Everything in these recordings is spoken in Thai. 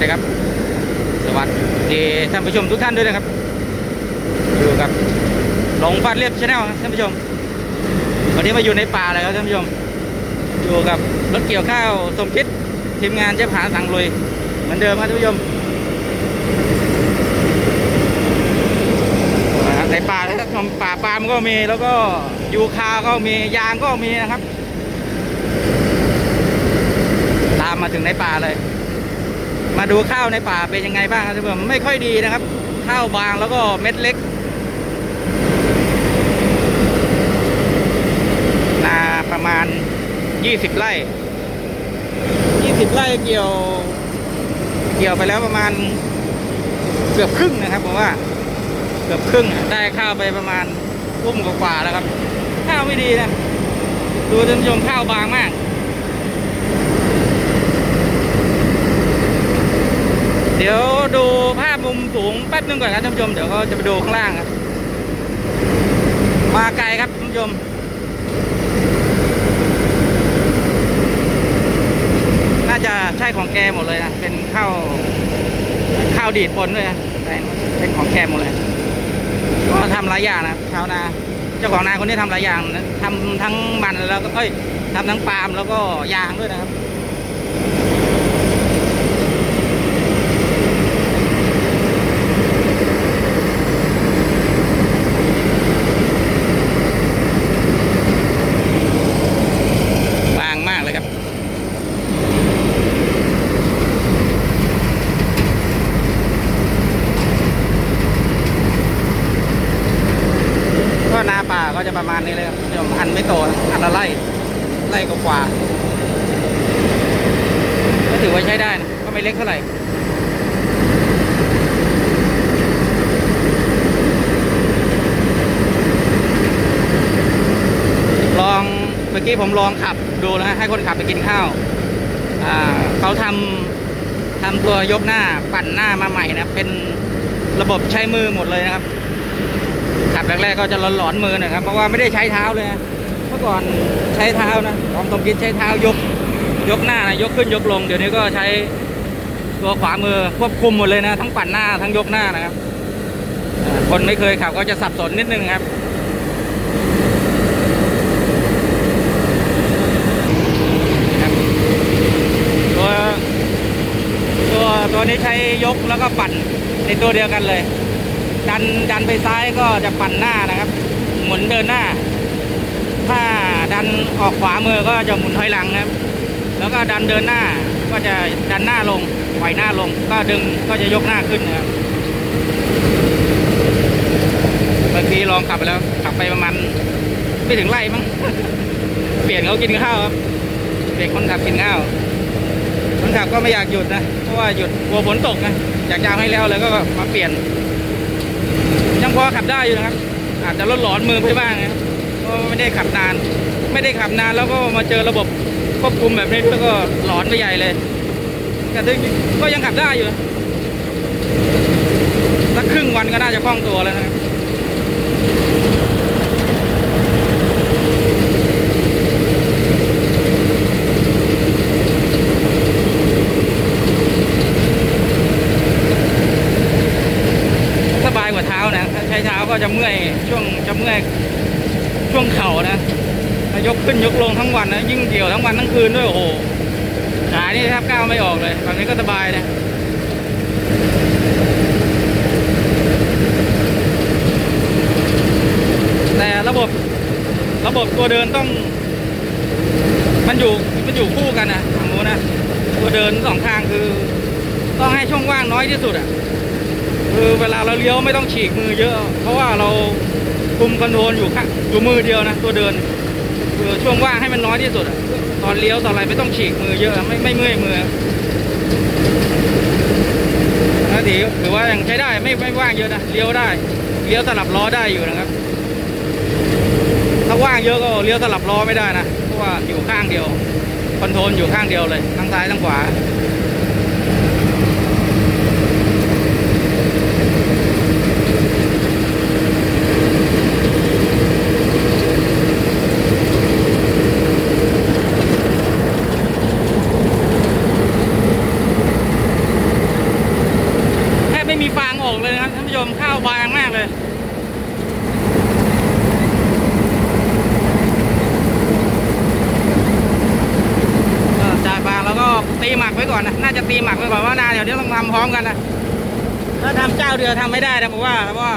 สดีครับ สวัสดีท่านผู้ชมทุกท่านด้วยนะครับ อยู่กับหลงฟาดเรียบชาแนลท่านผู้ชม วันนี้มาอยู่ในป่าเลยครับท่านผู้ชม อยู่กับรถเกี่ยวข้าวสมคิดทีมงานเจ๊ผาสังลุยเหมือนเดิมครับท่านผู้ชมในป่าเลยท่านผู้ชมป่าปาล์มก็มีแล้วก็ยูคาก็มียางก็มีนะครับ ตามมาถึงในป่าเลย มาดูข้าวในป่าเป็นยังไงบ้างครับท่านผู้ชมไม่ค่อยดีนะครับ ข้าวบางแล้วก็เม็ดเล็กนาประมาณ 20 ไร่ 20 ไร่เกี่ยว เกี่ยวไปแล้วประมาณเกือบครึ่งนะครับผมว่าเกือบครึ่งอะได้ข้าวไปประมาณอุ้มกว่าๆแล้วครับ ข้าวไม่ดีนะ ดูท่านผู้ชมข้าวบางมาก เดี๋ยวดูภาพมุมสูงแป๊บนึงก่อนครับท่านผู้ชม เดี๋ยวก็จะไปดูข้างล่างครับ มาไกลครับท่านผู้ชมน่าจะใช่ของแกหมดเลยนะเป็นข้าวข้าวดีดปนด้วยนะเป็นของแกหมดเลยก็ทำหลายอย่างนะชาวนาเจ้าของนาคนนี้ทำหลายอย่างนะทำทั้งมันแล้วก็เอ้ยทำทั้งปาล์มแล้วก็ยางด้วยนะครับางมากเลยครับ ก็นาป่าก็จะประมาณนี้เลยครับเดี๋ยวอันไม่โตนะอันละไร่ไร่กว่าๆก็ถือว่าใช้ได้นะก็ไม่เล็กเท่าไหร่ ลองเมื่อกี้ ผมลองขับดูนะฮะให้คนขับไปกินข้าวาเขาทำทำตัวยกหน้าปั่นหน้ามาใหม่นะเป็นระบบใช้มือหมดเลยนะครับ ขับแรกๆก็จะหลอนๆมือนะครับ เพราะว่าไม่ได้ใช้เท้าเลยนะเมื่อก่อนใช้เท้านะของตมกินใช้เท้ายกยกหน้านะยกขึ้นยกลงเดี๋ยวนี้ก็ใช้ตัวขวามือควบคุมหมดเลยนะ ทั้งปั่นหน้าทั้งยกหน้านะครับคนไม่เคยขับก็จะสับสนนิดนึงครับตัว ตัวนี้ใช้ยกแล้วก็ปั่นในตัวเดียวกันเลย ดันดันไปซ้ายก็จะปั่นหน้านะครับ หมุนเดินหน้า ถ้าดันออกขวามือก็จะหมุนถอยหลังครับ แล้วก็ดันเดินหน้าก็จะดันหน้าลงปล่อยหน้าลง ก็ดึงก็จะยกหน้าขึ้นนะครับบางทีลองขับไปแล้วขับไปประมาณไม่ถึงไร่มั้งเปลี่ยนเขากินข้าวครับเด็กคนขับกินข้าว คนขับก็ไม่อยากหยุดนะเพราะว่าหยุดกลัวฝนตกนะอยากจะเอาให้แล้วเลยก็มาเปลี่ยนยังพอขับได้อยู่นะครับ อาจจะลดหลอนมือไปบ้างนะเพราะไม่ได้ขับนาน ไม่ได้ขับนานแล้วก็มาเจอระบบควบคุมแบบนี้แล้วก็หลอนไปใหญ่เลยแต่ถึงก็ยังขับได้อยู่สักครึ่งวันก็น่าจะคล่องตัวแล้วนะครับ สบายกว่าเท้า นะถ้าใช้เท้าก็จะเมื่อยช่วงจะเมื่อยช่วงเข่านะยกขึ้นยกลงทั้งวันนะยิ่งเกี่ยวทั้งวันทั้งคืนด้วยโอ้โหขานี่แทบก้าวไม่ออกเลยแบบนี้ก็สบายนะแต่ระบบระบบตัวเดินต้อง มันอยู่มันอยู่คู่กันนะทางนู้นนะตัวเดินสองข้างคือ ต้องให้ช่องว่างน้อยที่สุดอะ คือเวลาเราเลี้ยวไม่ต้องฉีกมือเยอะ เพราะว่าเราคุมคอนโทรลอยู่ข้างอยู่มือเดียวนะตัวเดินคือช่วงว่างให้มันน้อยที่สุดตอนเลี้ยวตอนอะไรไม่ต้องฉีกมือเยอะไม่ไม่เมื่อยมือนะถือถือว่ายังใช้ได้ไม่ไม่ว่างเยอะนะเลี้ยวได้เลี้ยวสลับล้อได้อยู่นะครับ ถ้าว่างเยอะก็เลี้ยวสลับล้อไม่ได้นะเพราะว่าอยู่ข้างเดียวคอนโทรลอยู่ข้างเดียวเลยทั้งซ้ายทั้งขวา ก่อนนะน่าจะตีหมักไปก่อนว่านาเดี๋ยวนี้ต้องทำพร้อมกันนะถ้าทำเจ้าเดียวทำไม่ได้นะผมว่าเพราะว่า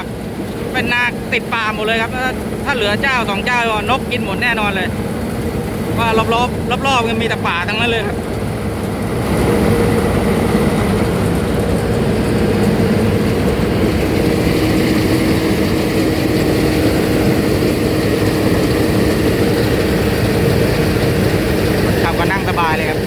เป็นนาติดป่าหมดเลยครับ ถ้าถ้าเหลือเจ้าสองเจ้านกกินหมดแน่นอนเลย ว่ารอบๆรอบรอบๆกันมีแต่ป่าทั้งนั้นเลยครับ ขับก็นั่งสบายเลยครับ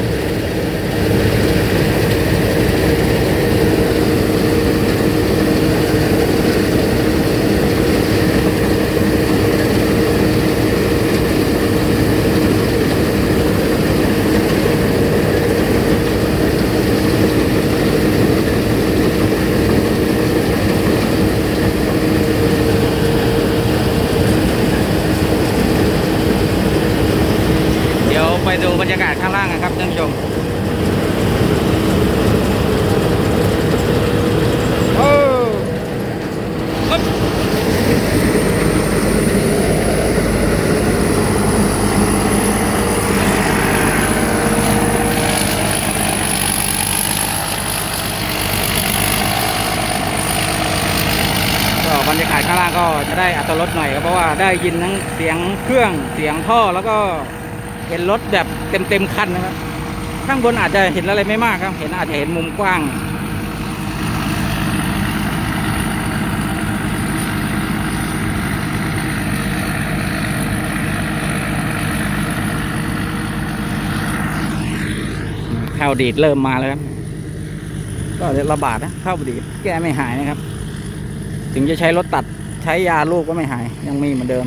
เดี๋ยวไปดูบรรยากาศข้างล่างกันครับท่านผู้ชมโอ้ปึ๊บก็ บรรยากาศข้างล่างก็จะได้อัตรถหน่อยครับเพราะว่าได้ยินทั้งเสียงเครื่องเสียงท่อแล้วก็เห็นรถแบบเต็มเต็มๆคันนะครับ ข้างบนอาจจะเห็นอะไรไม่มากครับ เห็นอาจจะเห็นมุมกว้างข้าวดีดเริ่มมาแล้วครับ ก็ระบาดนะข้าวดีดแก้ไม่หายนะครับ ถึงจะใช้รถตัดใช้ยาลูกก็ไม่หาย ยังมีเหมือนเดิม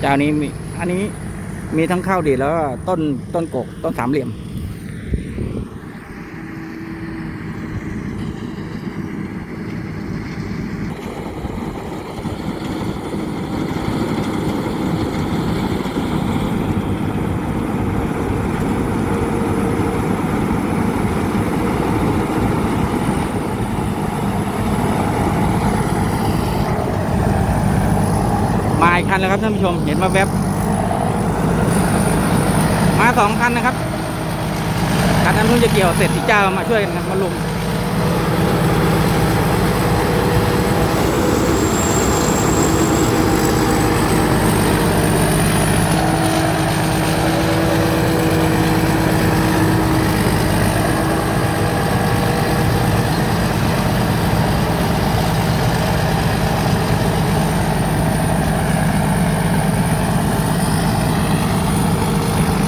เจ้านี้มีอันนี้มีทั้งข้าวดีดแล้วต้นต้นกกต้นสามเหลี่ยม คันแล้วครับท่านผู้ชมเห็นมาแวบมาสองคันนะครับคันนั้นเพิ่งจะเกี่ยวเสร็จที่เจ้ามาช่วยกันมาลุม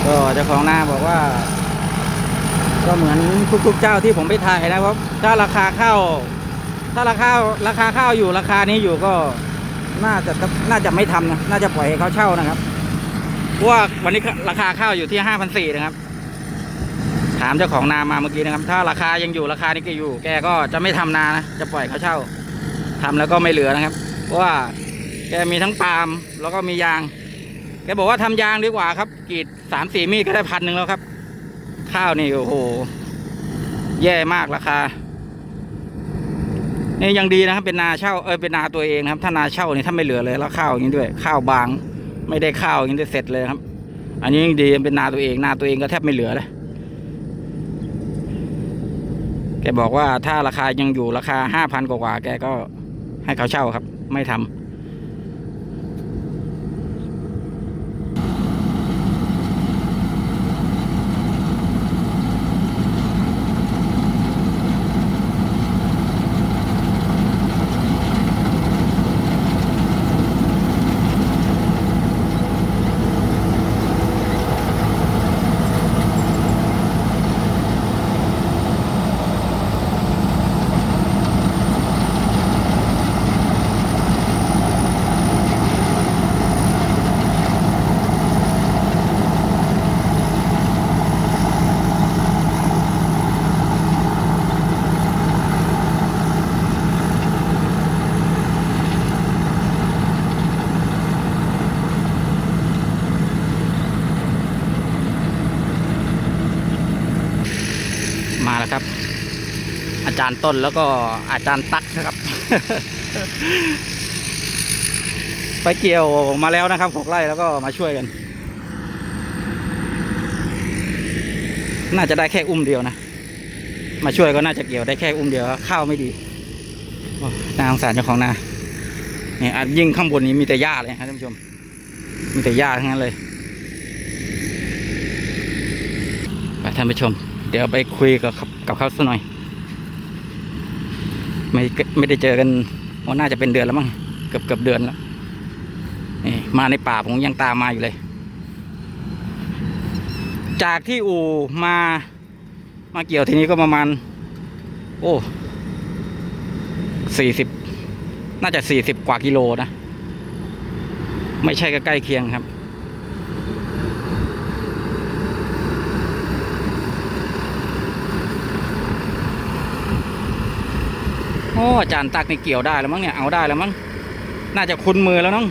ก็เจ้าของนาบอกว่า ก็เหมือนทุกๆเจ้าที่ผมไปถ่ายนะครับ ถ้าราคาข้าวถ้าราคาราคาข้าวอยู่ราคานี้อยู่ก็น่าจะน่าจะไม่ทำนะน่าจะปล่อยให้เขาเช่านะครับเพราะว่าวันนี้ราคาข้าวอยู่ที่ห้าพันสี่นะครับ ถามเจ้าของนามาเมื่อกี้นะครับ ถ้าราคายังอยู่ราคานี้ก็อยู่ แกก็จะไม่ทำนานะจะปล่อยเขาเช่าทำแล้วก็ไม่เหลือนะครับ เพราะว่าแกมีทั้งปาล์มแล้วก็มียาง แกบอกว่าทำยางดีกว่าครับกรีดสามสี่มีดก็ได้พันหนึ่งแล้วครับ ข้าวนี่โอ้โห แย่มากราคานี่ยังดีนะครับ เป็นนาเช่าเออเป็นนาตัวเองนะครับ ถ้านาเช่านี่ถ้าไม่เหลือเลยแล้วข้าวอย่างนี้ด้วย ข้าวบาง ไม่ได้ข้าวอย่างนี้เสร็จเลยครับ อันนี้ยังดีเป็นนาตัวเอง นาตัวเองก็แทบไม่เหลือเลยแกบอกว่าถ้าราคายังอยู่ราคาห้าพันกว่าแกก็ให้เขาเช่าครับ ไม่ทำมา จารย์ต้นแล้วก็อาจารย์ตั๊กนะครับ ไปเกี่ยวมาแล้วนะครับหกไร่แล้วก็มาช่วยกัน น่าจะได้แค่อุ้มเดียวนะ มาช่วยก็น่าจะเกี่ยวได้แค่อุ้มเดียว ข้าวไม่ดีนาสงสารเจ้าของนาเนี่ยยิ่งข้างบนนี้มีแต่หญ้าเลยครับท่านผู้ชม มีแต่หญ้าทั้งนั้นเลยไปท่านผู้ชม เดี๋ยวไปคุยกับกับเขาสักหน่อย ไม่ไม่ได้เจอกันว่าน่าจะเป็นเดือนแล้วมั้งเกือบเกือบเดือนแล้วนี่มาในป่าผมยังตามมาอยู่เลย จากที่อู่มามาเกี่ยวทีนี้ก็ประมาณ โอ้สี่สิบน่าจะสี่สิบกว่ากิโลนะ ไม่ใช่ก็ใกล้เคียงครับ โอ้อา จานตักนี่เกี่ยวได้แล้วมั้งเนี่ยเอาได้แล้วมั้งน่าจะคุ้นมือแล้วน้อง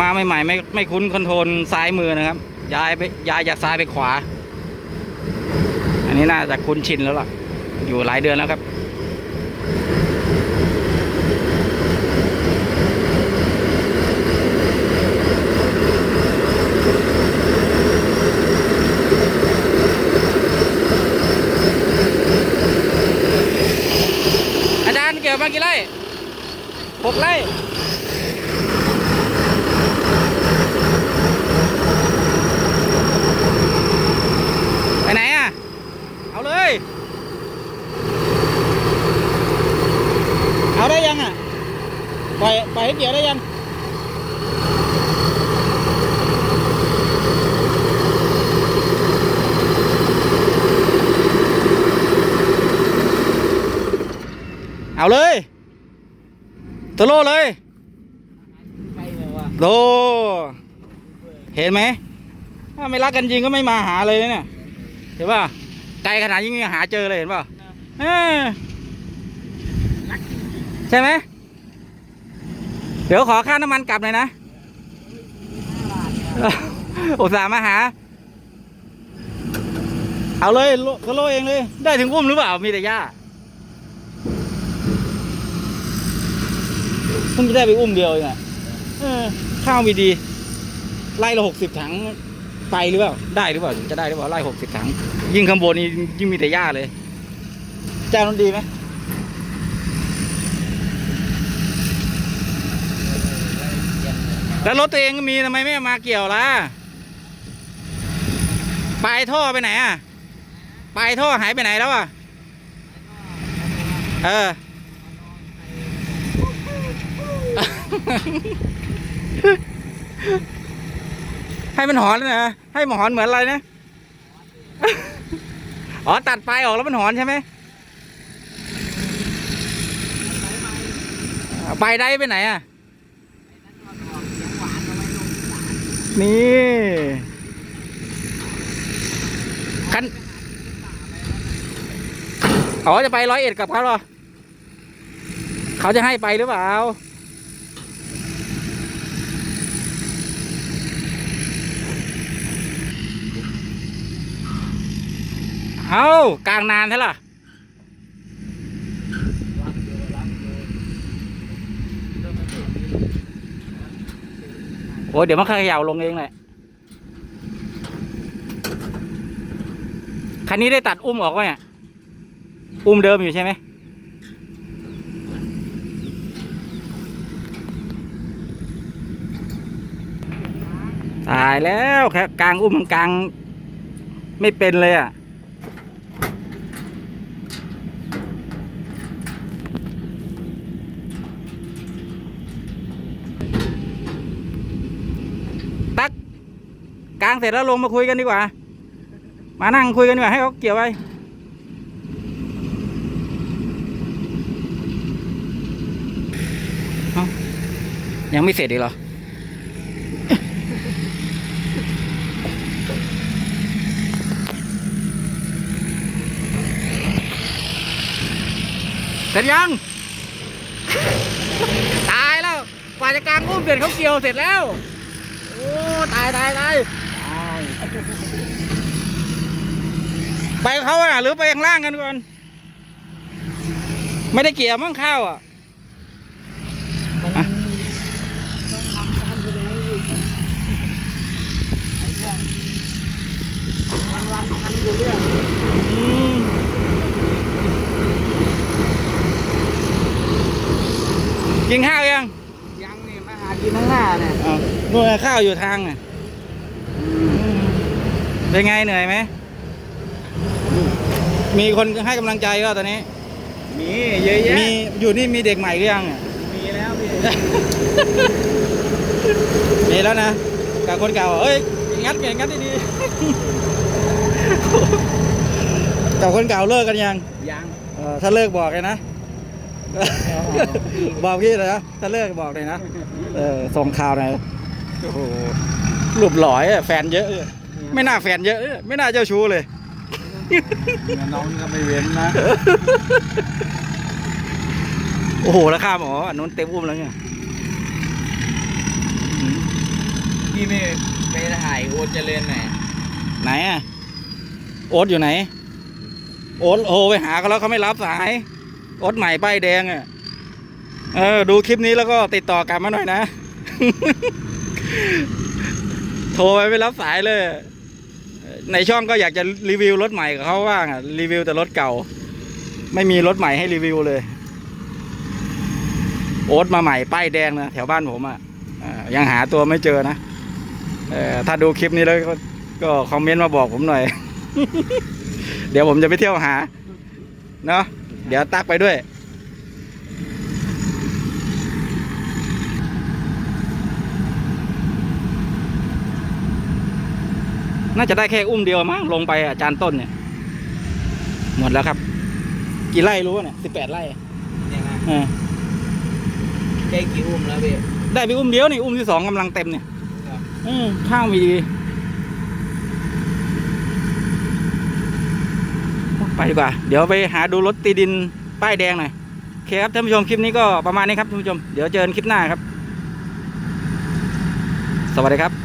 มาใหม่ๆไม่ไม่คุ้นคอนโทรลซ้ายมือนะครับ ย้ายไปย้ายจากซ้ายไปขวา อันนี้น่าจะคุ้นชินแล้วล่ะ อยู่หลายเดือนแล้วครับ อาจารย์เกี่ยว มากี่ไร่หกไร่ไปไหนอะ เอาเลย เอาได้ยังอะ ปล่อยปล่อยให้เกี่ยวได้ยัง เอาเลยตัวโลเลยโลเห็นไหมถ้าไม่รักกันจริงก็ไม่มาหาเลยเนี่ยเห็นป่ะไกลขนาดนี้ยังหาเจอเลยเห็นป่ะเออใช่ไหมเดี๋ยวขอค่าน้ำมันกลับหน่อยนะอุตส่าห์มาหา เอาเลยโลก็โลเองเลย ได้ถึงอุ้มหรือเปล่ามีแต่หญ้า เพิ่งจะได้ไปอุ้มเดียวเองอะเออข้าวมีดี ไล่ละหกสิบถังไปหรือเปล่า ได้หรือเปล่า จะได้หรือเปล่าไล่หกสิบถัง ยิ่งข้างบนนี่ยิ่งมีแต่หญ้าเลยเจ้านั้นดีไหมแล้วรถตัวเองก็มีทำไมไม่มาเกี่ยวล่ะปลายท่อไปไหนอะปลายท่อหายไปไหนแล้วอะ เออ ให้มันหอนนะ ให้มันหอนเหมือนอะไรนะ อ๋อ ตัดปลายออกแล้วมันหอนใช่ไหมไปได้ไปไหนอะ นี่คันอ๋อจะไปร้อยเอ็ดกับเขาเหรอ เขาจะให้ไปหรือเปล่า เอากลางนานใช่ล่ะโอ้ยเดี๋ยวมันขย่าลงเองแหละคันนี้ได้ตัดอุ้มออกวะเนี่ยอุ้มเดิมอยู่ใช่ไหมตายแล้วแค่กลางอุ้มกลางไม่เป็นเลยอะ ตักกลางเสร็จแล้วลงมาคุยกันดีกว่า มานั่งคุยกันดีกว่าให้เขาเกี่ยวไว้ยังไม่เสร็จอีกเหรอ เสร็จยัง ตายแล้วกว่าจะกลางอุ้มเสร็จเขาเกี่ยวเสร็จแล้ว โอ้ ตายตายตาย ไปกับเขาอะ หรือไปข้างล่างกันก่อน ไม่ได้เกี่ยวมั้งข้าวอะมันอะต้องทำการแสดงอีกไอ้เรื่องามพันกว่าเรื่องอืมกินข้าวยัง ยังนี่มาหากินข้างหน้าเนี่ยอ้าวนู่นน่ะข้าวอยู่ทางอะเป็นไงเหนื่อยไหม มีคนให้กำลังใจก็ตอนนี้ มีเยอะแยะมีอยู่นี่มีเด็กใหม่หรือยังอะมีแล้วพี่มีแล้วนะกับคนเก่าเอ้ยงัดเก่งงัดดีๆกับคนเก่าเลิกกันยังยังเออถ้าเลิกบอกเลยนะบอกพี่เลยนะถ้าเลิกบอกเลยนะเออส่งข่าวหน่อยโอ้โหรูปหล่อยอะแฟนเยอะอะ ไม่น่าแฟนเยอะอะ ไม่น่าเจ้าชู้เลย น้องก็ไม่เว้นนะ โอ้โหแล้วข้าหมออันนู้นเต็มอุ้มแล้วเนี่ยพี่ไม่ไปถ่ายโอเจริญไหนไหนอะโอ๊ตอยู่ไหน โอ๊ตโทรไปหาเขาแล้วเขาไม่รับสาย โอ๊ตใหม่ป้ายแดงอะเออ ดูคลิปนี้แล้วก็ติดต่อกลับมาหน่อยนะ โทรไปไม่รับสายเลย ในช่องก็อยากจะรีวิวรถใหม่กับเขาว่างอะรีวิวแต่รถเก่า ไม่มีรถใหม่ให้รีวิวเลย โอ๊ตมาใหม่ป้ายแดงนะแถวบ้านผมอะอ่ายังหาตัวไม่เจอนะอถ้าดูคลิปนี้แล้วก็คอมเมนต์มาบอกผมหน่อย เดี๋ยวผมจะไปเที่ยวหา เนาะเดี๋ยวตักไปด้วย น่าจะได้แค่อุ้มเดียวมั้งลงไปอาจารย์ต้นเนี่ย หมดแล้วครับ กี่ไร่รู้ปะเนี่ยสิบแปดไร่ยังไงเออได้กี่อุ้มแล้วพี่ได้ไปอุ้มเดียวนี่อุ้มที่สองกำลังเต็มเนี่ยอืมข้าวมีดี ไปดีกว่า เดี๋ยวไปหาดูรถตีดินป้ายแดงหน่อยโอเคครับท่านผู้ชมคลิปนี้ก็ประมาณนี้ครับท่านผู้ชม เดี๋ยวเจอกันคลิปหน้าครับ สวัสดีครับ